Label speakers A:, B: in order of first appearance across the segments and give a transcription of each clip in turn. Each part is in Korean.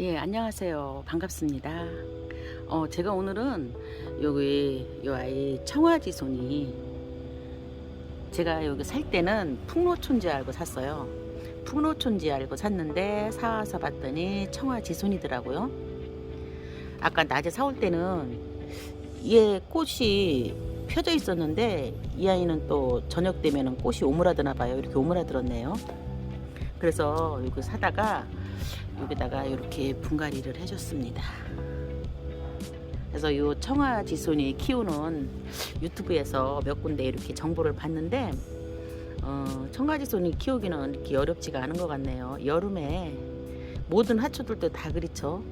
A: 예, 안녕하세요. 반갑습니다. 어, 제가 오늘은 여기 요 아이 청아지손이 제가 여기 살 때는 풍로촌지 알고 샀어요. 풍로촌지 알고 샀는데 사와서 봤더니 청아지손이더라고요. 아까 낮에 사올 때는 얘 꽃이 펴져 있었는데 이 아이는 또 저녁 되면은 꽃이 오므라드나 봐요. 이렇게 오므라들었네요. 그래서 여기 사다가 여기다가 이렇게 분갈이를 해줬습니다. 그래서 이 청아지손이 키우는 유튜브에서 몇 군데 이렇게 정보를 봤는데 어, 청아지손이 키우기는 이렇게 어렵지가 않은 것 같네요. 여름에 모든 하초들도 다 그렇죠.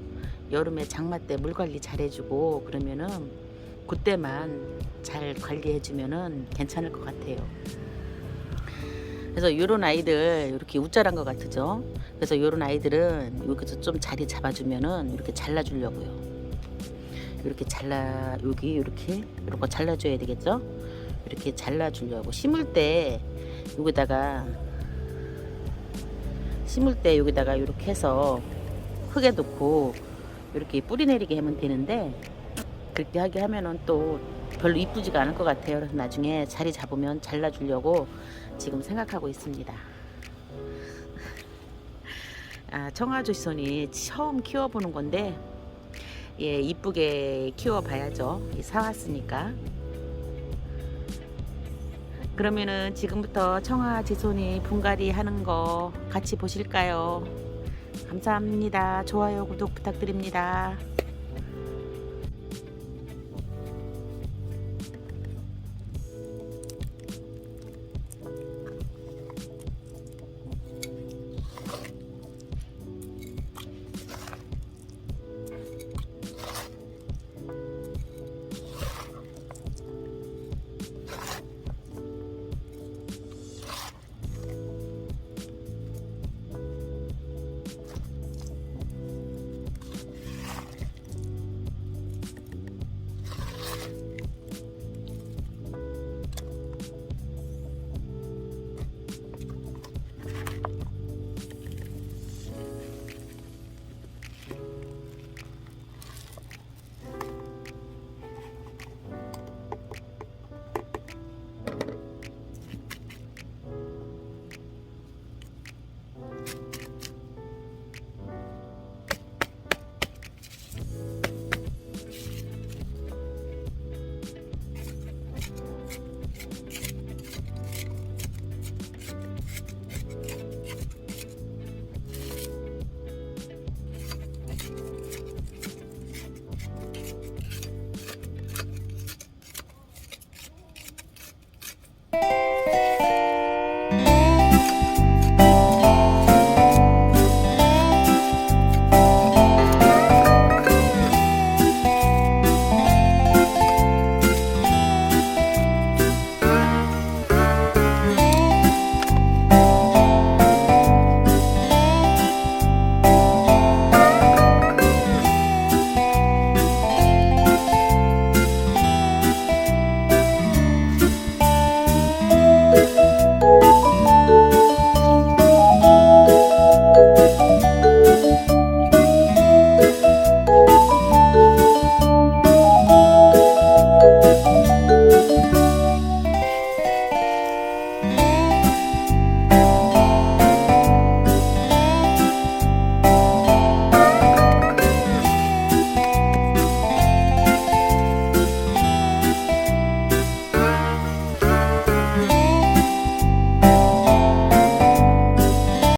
A: 여름에 장마 때 물 관리 잘 해주고 그러면은 그때만 잘 관리해주면은 괜찮을 것 같아요. 그래서 이런 아이들 이렇게 우짜란 것 같죠. 그래서 이런 아이들은 여기서 좀 자리 잡아주면은 이렇게 잘라주려고요. 이렇게 잘라 여기 이렇게 이런 거 잘라줘야 되겠죠. 이렇게 잘라주려고 심을 때 여기다가 심을 때 여기다가 이렇게 해서 흙에 넣고 이렇게 뿌리 내리게 하면 되는데 그렇게 하게 하면은 또 별로 이쁘지가 않을 것 같아요. 그래서 나중에 자리 잡으면 잘라주려고 지금 생각하고 있습니다. 아, 청아조선이 처음 키워보는 건데, 예, 이쁘게 키워봐야죠. 이 사왔으니까. 그러면은 지금부터 청아 지손이 분갈이 하는 거 같이 보실까요? 감사합니다. 좋아요, 구독 부탁드립니다.